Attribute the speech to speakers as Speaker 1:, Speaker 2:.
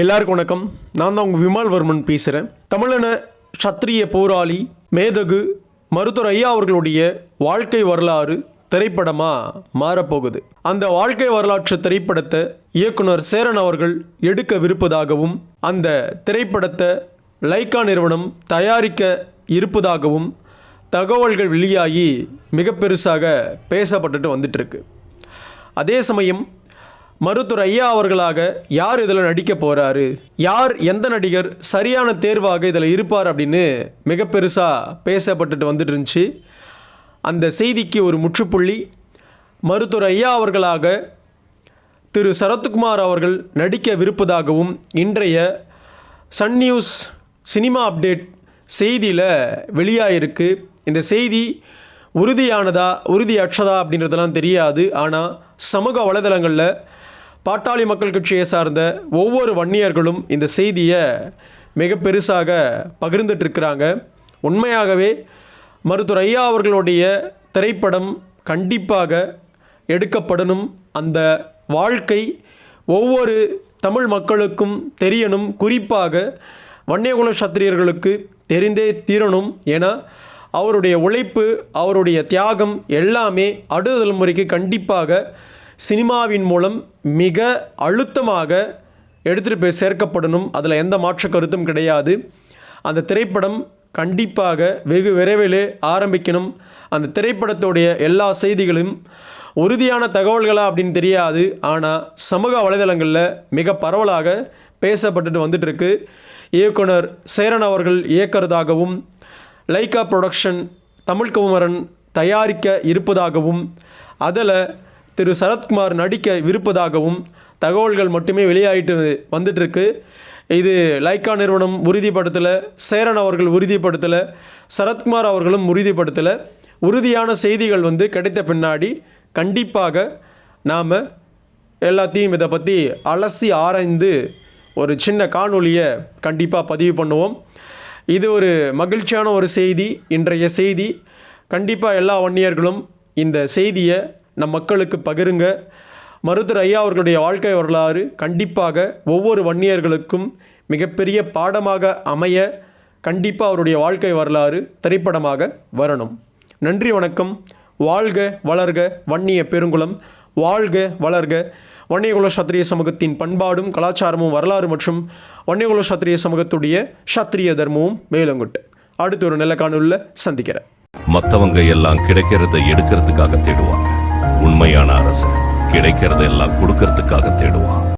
Speaker 1: எல்லாருக்கும் வணக்கம். நான் தான் உங்கள் விமால்வர்மன் பேசுகிறேன் தமிழன சத்திரிய போராளி மேதகு மருத்துவர் ஐயா அவர்களுடைய வாழ்க்கை வரலாறு திரைப்படமாக மாறப்போகுது. அந்த வாழ்க்கை வரலாற்று திரைப்படத்தை இயக்குனர் சேரன் அவர்கள் எடுக்கவிருப்பதாகவும் அந்த திரைப்படத்தை லைக்கா நிறுவனம் தயாரிக்க இருப்பதாகவும் தகவல்கள் வெளியாகி மிக பெருசாக பேசப்பட்டுட்டு வந்துட்டுருக்கு அதே சமயம் மருத்துவர் ஐயா அவர்களாக யார் இதில் நடிக்க போகிறாரு யார் எந்த நடிகர் சரியான தேர்வாக இதில் இருப்பார் அப்படின்னு மிக பெருசாக பேசப்பட்டுட்டு வந்துட்டு இருந்துச்சு. அந்த செய்திக்கு ஒரு முற்றுப்புள்ளி. மருத்துவர் ஐயா அவர்களாக திரு சரத்குமார் அவர்கள் நடிக்க விருப்பதாகவும் இன்றைய சன் நியூஸ் சினிமா அப்டேட் செய்தியில் வெளியாகிருக்கு இந்த செய்தி உறுதியானதா உறுதியற்றதா அப்படின்றதெல்லாம் தெரியாது. ஆனால் சமூக வலைதளங்களில் பாட்டாளி மக்கள் கட்சியை சார்ந்த ஒவ்வொரு வன்னியர்களும் இந்த செய்தியை மிக பெருசாக பகிர்ந்துட்டுருக்கிறாங்க. உண்மையாகவே மருத்துவர் ஐயா அவர்களுடைய திரைப்படம் கண்டிப்பாக எடுக்கப்படணும். அந்த வாழ்க்கை ஒவ்வொரு தமிழ் மக்களுக்கும் தெரியணும். குறிப்பாக வன்னியகுல சத்திரியர்களுக்கு தெரிந்தே தீரணும் ஏன்னா அவருடைய உழைப்பு அவருடைய தியாகம் எல்லாமே அடுத்த தலைமுறைக்கு கண்டிப்பாக சினிமாவின் மூலம் மிக அழுத்தமாக எடுத்துகிட்டு போய் சேர்க்கப்படணும். அதில் எந்த மாற்று கருத்தும் கிடையாது. அந்த திரைப்படம் கண்டிப்பாக வெகு விரைவில் ஆரம்பிக்கணும். அந்த திரைப்படத்துடைய எல்லா செய்திகளும் உறுதியான தகவல்களா அப்படின்னு தெரியாது. ஆனால் சமூக வலைதளங்களில் மிக பரவலாக பேசப்பட்டுட்டு வந்துட்டுருக்கு. இயக்குனர் சேரன் அவர்கள் இயக்கிறதாகவும் லைக்கா ப்ரொடக்ஷன் தமிழ் குமரன் தயாரிக்க இருப்பதாகவும் அதில் திரு சரத்குமார் நடிக்க விருப்பதாகவும் தகவல்கள் மட்டுமே வெளியாகிட்டு வந்துட்டுருக்கு. இது லைக்கா நிறுவனம் உறுதிப்படுத்தலை சேரன் அவர்கள் உறுதிப்படுத்தலை சரத்குமார் அவர்களும் உறுதிப்படுத்தலை. உறுதியான செய்திகள் வந்து கிடைத்த பின்னாடி கண்டிப்பாக நாம் எல்லாத்தையும் இதை பற்றி அலசி ஆராய்ந்து ஒரு சின்ன காணொலியை கண்டிப்பாக பதிவு பண்ணுவோம். இது ஒரு மகிழ்ச்சியான ஒரு செய்தி இன்றைய செய்தி. கண்டிப்பாக எல்லா வன்னியர்களும் இந்த செய்தியை நம் மக்களுக்கு பகிருங்க. மருதர் ஐயா அவர்களுடைய வாழ்க்கை வரலாறு கண்டிப்பாக ஒவ்வொரு வன்னியர்களுக்கும் மிகப்பெரிய பாடமாக அமைய கண்டிப்பாக அவருடைய வாழ்க்கை வரலாறு திரைப்படமாக வரணும். நன்றி வணக்கம். வாழ்க வளர்க வன்னிய பெருங்குளம். வாழ்க வளர்க. வன்னியகுல சத்திரிய சமூகத்தின் பண்பாடும் கலாச்சாரமும் வரலாறு மற்றும் வன்னியகுல சத்திரிய சமூகத்துடைய சத்திரிய தர்மமும் மேலங்குட்டு. அடுத்து ஒரு நல்ல சந்திக்கிறேன்.
Speaker 2: மற்றவங்க எல்லாம் கிடைக்கிறத எடுக்கிறதுக்காக தேடுவாங்க. உண்மையான அரசன். கிடைக்கிறத எல்லாம் கொடுக்கறதுக்காக தேடுவான்.